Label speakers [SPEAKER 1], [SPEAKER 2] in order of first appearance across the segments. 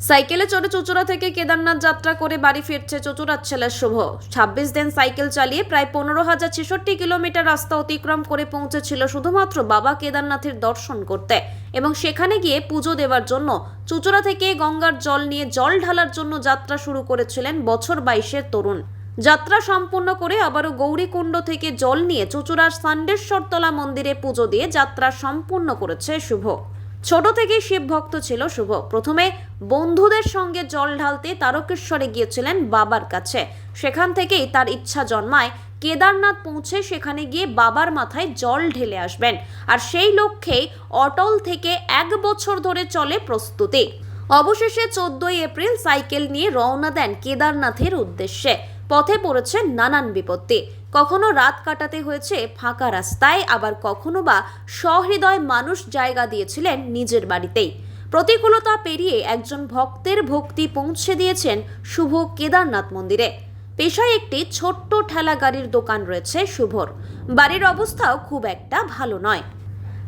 [SPEAKER 1] সাইকেলে চড়ে চুচুড়া থেকে কেদারনাথ যাত্রা করে বাড়ি ফিরছে চুচুড়ার ছেলে শুভ। ছাব্বিশ দিন সাইকেল চালিয়ে প্রায় পনেরো হাজার ছেষট্টি কিলোমিটার রাস্তা অতিক্রম করে পৌঁছেছিল শুধুমাত্র বাবা কেদারনাথের দর্শন করতে এবং সেখানে গিয়ে পুজো দেওয়ার জন্য চুচুড়া থেকে গঙ্গার জল নিয়ে জল ঢালার জন্য যাত্রা শুরু করেছিলেন বছর বাইশের তরুণ। যাত্রা সম্পূর্ণ করে আবারও গৌরীকুণ্ড থেকে জল নিয়ে চুচুড়ার সান্ডেশ্বরতলা মন্দিরে পুজো দিয়ে যাত্রা সম্পূর্ণ করেছে শুভ। ছোট থেকেই শিব ভক্ত ছিল শুভ। প্রথমে বন্ধুদের সঙ্গে জল ঢালতে তারকেশ্বরে গিয়েছিলেন বাবার কাছে। সেখান থেকেই তার ইচ্ছা জন্মায়। কেদারনাথ পৌঁছে সেখানে গিয়ে বাবার মাথায় জল ঢেলে আসবেন। আর সেই লক্ষ্যেই অটল থেকে এক বছর ধরে চলে প্রস্তুতি। অবশেষে চোদ্দই এপ্রিল সাইকেল নিয়ে রওনা দেন কেদারনাথের উদ্দেশ্যে। পথে পড়েছে নানান বিপত্তি। কখনো রাত কাটাতে হয়েছে ফাঁকা রাস্তায়, আবার কখনো বা সহৃদয় মানুষ জায়গা দিয়েছিলেন নিজের বাড়িতেই। প্রতিকূলতা পেরিয়ে একজন ভক্তের ভক্তি পৌঁছে দিয়েছেন শুভ কেদারনাথ মন্দিরে। পেশায় একটি ছোট্ট ঠেলা গাড়ির দোকান রয়েছে শুভর। বাড়ির অবস্থাও খুব একটা ভালো নয়।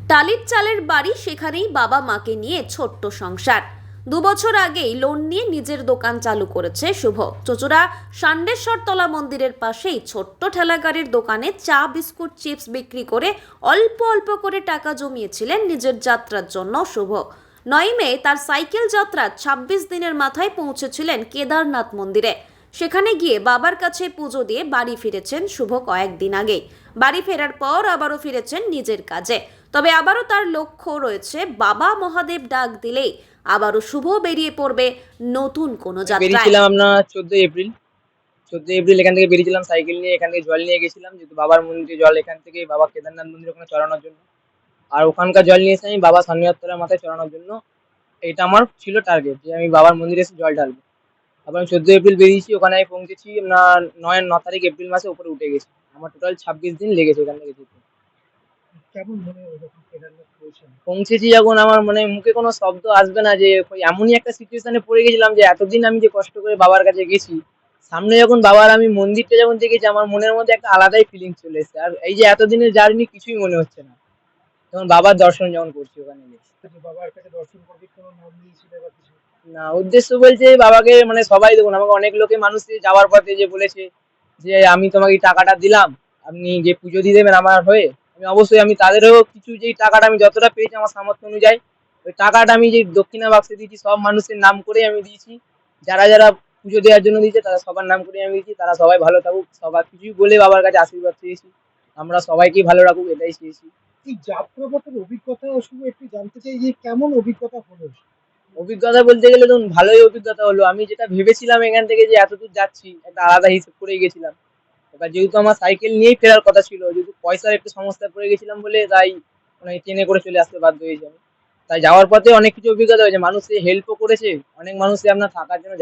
[SPEAKER 1] টালির চালের বাড়ি সেখানেই বাবা মাকে নিয়ে ছোট্ট সংসার। দু বছর আগেই লোন নিয়ে নিজের দোকান চালু করেছে শুভ। চচুড়া ষান্ডেশ্বরতলা মন্দিরের পাশেই ছোট্ট ঠেলাগাড়ির দোকানে চা, বিস্কুট, চিপস বিক্রি করে অল্প অল্প করে টাকা জমিয়েছিলেন নিজের যাত্রার জন্য শুভ। নয় মে তার সাইকেল যাত্রা ২৬ দিনের মাথায় পৌঁছেছিলেন কেদারনাথ মন্দিরে। সেখানে গিয়ে বাবার কাছে পুজো দিয়ে বাড়ি ফিরেছেন শুভ কয়েকদিন আগেই। বাড়ি ফেরার পর আবারও ফিরেছেন নিজের কাজে। তবে আবারও তার লক্ষ্য রয়েছে বাবা মহাদেব ডাক দিলেই। আবারও শুভ বেরিয়ে পড়বে নতুন কোনো যাত্রায়।
[SPEAKER 2] আপনার চোদ্দই এপ্রিল। চোদ্দই এপ্রিল এখান থেকে বেরিয়েছিলাম, সাইকেল নিয়ে এখান থেকে জল নিয়ে গেছিলাম, যেহেতু বাবার মন্দিরে জল এখান থেকে, বাবা কেদারনাথ মন্দির ওখানে চড়ানোর জন্য। আর ওখানকার জল নিয়ে এসে আমি বাবা সান্নিয়াত্তলার মাথায় চড়ানোর জন্য, এটা আমার ছিল টার্গেট যে আমি বাবার মন্দিরে এসে জল ঢালবো। তারপর আমি চোদ্দই এপ্রিল বেরিয়েছি, ওখানে আমি পৌঁছেছি না নয় ন তারিখ এপ্রিল মাসে উপরে উঠে গেছি। আমার টোটাল ছাব্বিশ দিন লেগেছে এখান থেকে যেতে।
[SPEAKER 3] কেমন মনে যখন কেদারনাথ পৌঁছান
[SPEAKER 2] পৌঁছেছি যখন আমার মানে মুখে কোনো শব্দ আসবে না যে ওই এমনই একটা সিচুয়েশনে পড়ে গেছিলাম যে এতদিন আমি যে কষ্ট করে বাবার কাছে গেছি সামনে যখন বাবার আমি মন্দিরটা যখন দেখেছি আমার মনের মধ্যে একটা আলাদাই ফিলিং চলে এসেছে। আর এই যে এতদিনের জার্নি কিছুই মনে হচ্ছে না। যখন বাবার দর্শন যখন করছি ওখানে গিয়ে।
[SPEAKER 3] বাবার কাছে দর্শন করতে কোনো নাম নিয়েছিল বা কিছু?
[SPEAKER 2] না উদ্দেশ্য বলছে বাবাকে মানে সবাই দেখুন আমাকে অনেক লোকে মানুষ যাওয়ার পথে যে বলেছে যে আমি তোমাকে টাকাটা দিলাম। আপনি যে পুজো দিয়ে দেবেন আমার হয়ে আমি অবশ্যই আমি তাদেরও কিছু যেই টাকাটা আমি যতটা পেয়েছি আমার সামর্থ্য অনুযায়ী ওই টাকাটা আমি যে দক্ষিণা বাক্সে দিয়েছি সব মানুষের নাম করে আমি দিয়েছি। যারা যারা পুজো দেওয়ার জন্য দিয়েছে তারা সবার নাম করে আমি দিয়েছি তারা সবাই ভালো থাকুক সবার কিছুই বলে বাবার কাছে আশীর্বাদ চেয়েছি। আমরা সবাইকেই ভালো রাখুক এটাই চেয়েছি।
[SPEAKER 3] এই যাত্রাপথের অভিজ্ঞতা শুধু একটু জানতে চাই যে কেমন অভিজ্ঞতা হলো?
[SPEAKER 2] অভিজ্ঞতা বলতে গেলে ধরুন ভালোই অভিজ্ঞতা হলো। আমি যেটা ভেবেছিলাম এখান থেকে যে এতদূর যাচ্ছি একটা আলাদা হিসেব করেই গেছিলাম। এবার যেহেতু আমার সাইকেল নিয়েই ফেরার কথা ছিল পয়সার একটু সমস্যায় পড়ে গেছিলাম বলে তাই মানে ট্রেনে করে চলে আসতে বাধ্য হয়েছি তাই যাওয়ার পথে অনেক কিছু অভিজ্ঞতা হয়েছে। মানুষ হেল্পও করেছে। অনেক মানুষ আপনার থাকার জন্য